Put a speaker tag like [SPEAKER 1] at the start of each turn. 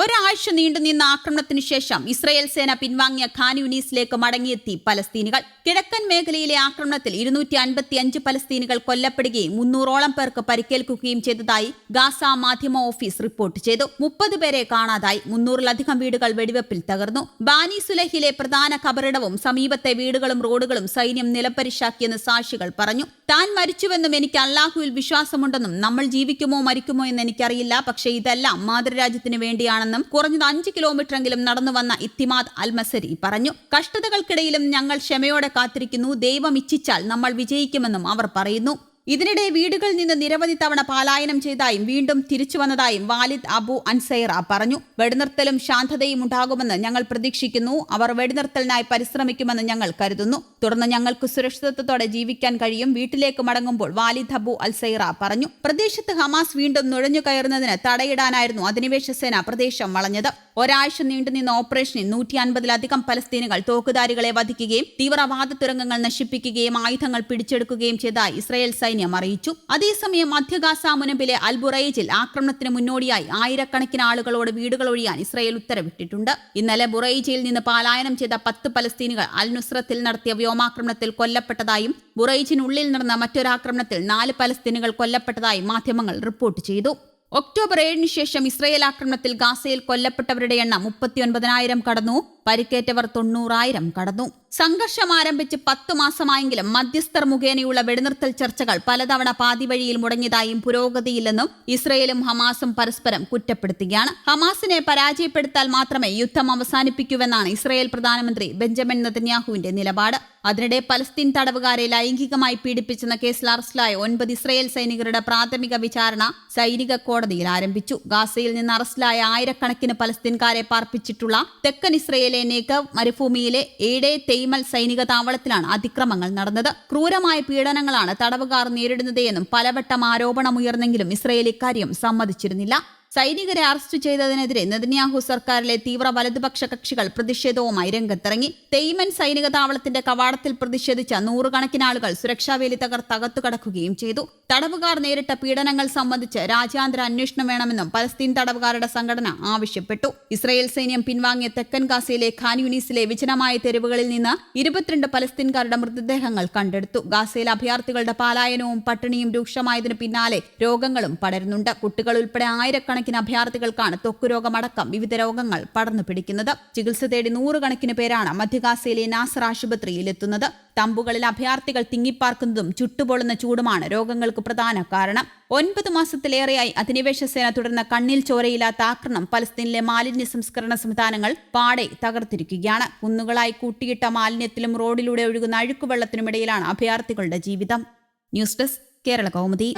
[SPEAKER 1] ഒരാഴ്ച നീണ്ടുനിന്ന ആക്രമണത്തിനു ശേഷം ഇസ്രയേൽ സേന പിൻവാങ്ങിയ ഖാൻ യൂനീസിലേക്ക് മടങ്ങിയെത്തി പലസ്തീനികൾ. കിഴക്കൻ മേഖലയിലെ ആക്രമണത്തിൽ ഇരുന്നൂറ്റി അൻപത്തി അഞ്ച് പലസ്തീനികൾ കൊല്ലപ്പെടുകയും മുന്നൂറോളം പേർക്ക് പരിക്കേൽക്കുകയും ചെയ്തതായി ഗാസ മാധ്യമ ഓഫീസ് റിപ്പോർട്ട് ചെയ്തു. മുപ്പത് പേരെ കാണാതായി. മുന്നൂറിലധികം വീടുകൾ വെടിവെപ്പിൽ തകർന്നു. ബാനി സുലഹിലെ പ്രധാന കബറിടവും സമീപത്തെ വീടുകളും റോഡുകളും സൈന്യം നിലപ്പരിശാക്കിയെന്ന് സാക്ഷികൾ പറഞ്ഞു. താൻ മരിച്ചുവെന്നും എനിക്ക് അള്ളാഹുവിൽ വിശ്വാസമുണ്ടെന്നും നമ്മൾ ജീവിക്കുമോ മരിക്കുമോ എന്ന് എനിക്കറിയില്ല. പക്ഷേ ഇതെല്ലാം മാതൃരാജ്യത്തിന് വേണ്ടിയാണെന്നും കുറഞ്ഞത് അഞ്ച് കിലോമീറ്ററെങ്കിലും നടന്നു വന്ന ഇത്തിമാദ് അൽമസരി പറഞ്ഞു. കഷ്ടതകൾക്കിടയിലും ഞങ്ങൾ ക്ഷമയോടെ കാത്തിരിക്കുന്നു. ദൈവം ഇച്ഛിച്ചാൽ നമ്മൾ വിജയിക്കുമെന്നും അവർ പറയുന്നു. ഇതിനിടെ വീടുകളിൽ നിന്ന് നിരവധി തവണ പലായനം ചെയ്തായും വീണ്ടും തിരിച്ചു വന്നതായും വാലിദ് അബു അൻസൈറ പറഞ്ഞു. വെടിനിർത്തലും ശാന്തതയും ഉണ്ടാകുമെന്ന് ഞങ്ങൾ പ്രതീക്ഷിക്കുന്നു. അവർ വെടിനിർത്തലിനായി പരിശ്രമിക്കുമെന്ന് ഞങ്ങൾ കരുതുന്നു. തുടർന്ന് ഞങ്ങൾക്ക് സുരക്ഷിതത്വത്തോടെ ജീവിക്കാൻ കഴിയും. വീട്ടിലേക്ക് മടങ്ങുമ്പോൾ വാലിദ് അബു അൽസൈറ പറഞ്ഞു. പ്രദേശത്ത് ഹമാസ് വീണ്ടും നുഴഞ്ഞു കയറുന്നതിന് തടയിടാനായിരുന്നു അധിനിവേശ സേന പ്രദേശം വളഞ്ഞത്. ഒരാഴ്ച നീണ്ടുനിന്ന ഓപ്പറേഷനിൽ നൂറ്റി അൻപതിലധികം പലസ്തീനുകൾ തോക്കുധാരികളെ വധിക്കുകയും തീവ്രവാദ തുരങ്കങ്ങൾ നശിപ്പിക്കുകയും ആയുധങ്ങൾ പിടിച്ചെടുക്കുകയും ചെയ്തതായി ഇസ്രായേൽ സൈന്യം അറിയിച്ചു. അതേസമയം മധ്യഗാസ മുനമ്പിലെ അൽബുറൈജിൽ ആക്രമണത്തിന് മുന്നോടിയായി ആയിരക്കണക്കിന് ആളുകളോട് വീടുകൾ ഒഴിയാൻ ഇസ്രായേൽ ഉത്തരവിട്ടിട്ടുണ്ട്. ഇന്നലെ ബുറൈജിയിൽ നിന്ന് പലായനം ചെയ്ത പത്ത് പലസ്തീനുകൾ അൽ നുസ്രത്തിൽ നടത്തിയ വ്യോമാക്രമണത്തിൽ കൊല്ലപ്പെട്ടതായും ബുറൈജിനുള്ളിൽ നടന്ന മറ്റൊരാക്രമണത്തിൽ നാല് പലസ്തീനുകൾ കൊല്ലപ്പെട്ടതായും മാധ്യമങ്ങൾ റിപ്പോർട്ട് ചെയ്തു. ഒക്ടോബർ ഏഴിന് ശേഷം ഇസ്രയേൽ ആക്രമണത്തിൽ ഗാസയിൽ കൊല്ലപ്പെട്ടവരുടെ എണ്ണം മുപ്പത്തിയൊൻപതിനായിരം കടന്നു. പരിക്കേറ്റവർ തൊണ്ണൂറായിരം കടന്നു. സംഘർഷം ആരംഭിച്ച് പത്തു മാസമായെങ്കിലും മധ്യസ്ഥർ മുഖേനയുള്ള വെടിനിർത്തൽ ചർച്ചകൾ പലതവണ പാതിവഴിയിൽ മുടങ്ങിയതായും പുരോഗതിയില്ലെന്നും ഇസ്രയേലും ഹമാസും പരസ്പരം കുറ്റപ്പെടുത്തുകയാണ്. ഹമാസിനെ പരാജയപ്പെടുത്താൽ മാത്രമേ യുദ്ധം അവസാനിപ്പിക്കൂവെന്നാണ് ഇസ്രയേൽ പ്രധാനമന്ത്രി ബെഞ്ചമിൻ നെതന്യാഹുവിന്റെ നിലപാട്. അതിനിടെ പലസ്തീൻ തടവുകാരെ ലൈംഗികമായി പീഡിപ്പിച്ചെന്ന കേസിൽ അറസ്റ്റിലായ ഒൻപത് ഇസ്രയേൽ സൈനികരുടെ പ്രാഥമിക വിചാരണ സൈനിക കോടതിയിൽ ആരംഭിച്ചു. ഗാസയിൽ നിന്ന് അറസ്റ്റിലായ ആയിരക്കണക്കിന് പലസ്തീൻകാരെ പാർപ്പിച്ചിട്ടുള്ള തെക്കൻ ഇസ്രയേലെ നേഗവ് മരുഭൂമിയിലെ ഏടെ തെയ്മൽ സൈനിക താവളത്തിലാണ് അതിക്രമങ്ങൾ നടന്നത്. ക്രൂരമായ പീഡനങ്ങളാണ് തടവുകാർ നേരിടുന്നത് എന്നും പലവട്ടം ആരോപണമുയർന്നെങ്കിലും ഇസ്രയേൽ ഇക്കാര്യം സമ്മതിച്ചിരുന്നില്ല. സൈനികരെ അറസ്റ്റ് ചെയ്തതിനെതിരെ നെതന്യാഹു സർക്കാരിലെ തീവ്ര വലതുപക്ഷ കക്ഷികൾ പ്രതിഷേധവുമായി രംഗത്തിറങ്ങി. തെയ്മൻ സൈനിക താവളത്തിന്റെ കവാടത്തിൽ പ്രതിഷേധിച്ച നൂറുകണക്കിന് ആളുകൾ സുരക്ഷാവേലി തകർത്തകത്തു കടക്കുകയും ചെയ്തു. തടവുകാർ നേരിട്ട പീഡനങ്ങൾ സംബന്ധിച്ച് രാജ്യാന്തര അന്വേഷണം വേണമെന്നും പലസ്തീൻ തടവുകാരുടെ സംഘടന ആവശ്യപ്പെട്ടു. ഇസ്രയേൽ സൈന്യം പിൻവാങ്ങിയ തെക്കൻ ഗാസയിലെ ഖാൻ യൂനീസിലെ വിജനമായ തെരുവുകളിൽ നിന്ന് ഇരുപത്തിരണ്ട് പലസ്തീൻകാരുടെ മൃതദേഹങ്ങൾ കണ്ടെടുത്തു. ഗാസയിലെ അഭയാർത്ഥികളുടെ പാലായനവും പട്ടിണിയും രൂക്ഷമായതിനു പിന്നാലെ രോഗങ്ങളും പടരുന്നുണ്ട്. കുട്ടികൾ ഉൾപ്പെടെ ആയിരക്കണക്കിന് അഭയാർത്ഥികൾക്കാണ് ത്വക്കുരോഗമടക്കം വിവിധ രോഗങ്ങൾ പടർന്നു പിടിക്കുന്നത്. ചികിത്സ തേടി നൂറുകണക്കിന് പേരാണ് മധ്യഗാസയിലെ നാസർ ആശുപത്രിയിൽ എത്തുന്നത് തമ്പുകളിൽ അഭയാർത്ഥികൾ തിങ്ങിപ്പാർക്കുന്നതും ചുട്ടുപൊള്ളുന്ന ചൂടുമാണ് രോഗങ്ങൾക്ക് പ്രധാന കാരണം. ഒൻപത് മാസത്തിലേറെയായി അധിനിവേശ സേന തുടർന്ന കണ്ണിൽ ചോരയില്ലാത്ത ആക്രമണം പലസ്തീനിലെ മാലിന്യ സംസ്കരണ സംവിധാനങ്ങൾ പാടെ തകർത്തിരിക്കുകയാണ്. കുന്നുകളായി കൂട്ടിയിട്ട മാലിന്യത്തിലും റോഡിലൂടെ ഒഴുകുന്ന അഴുക്കുവെള്ളത്തിനുമിടയിലാണ് അഭയാർത്ഥികളുടെ ജീവിതം. News desk Kerala Kaumudi.